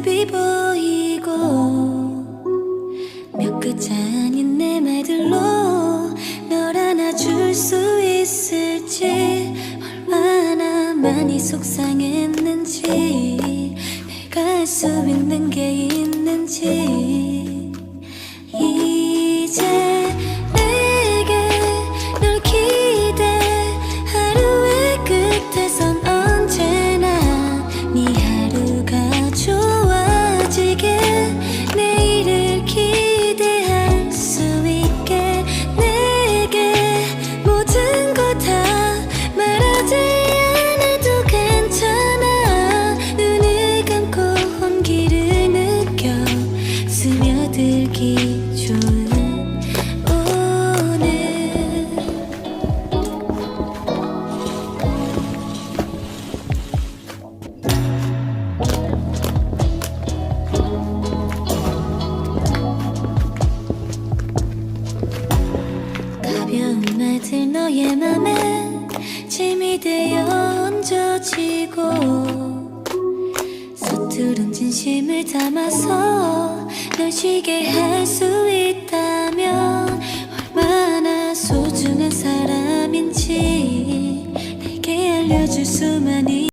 낯설이 보이고 몇 글자 아닌 내 말들로 널 안아줄 수 있을지 얼마나 많이 속상했는지 내가 할 수 있는 게 있는지 너의 맘에 짐이 되어 얹어지고 서투른 진심을 담아서 널 쉬게 할 수 있다면 얼마나 소중한 사람인지 내게 알려줄 수만이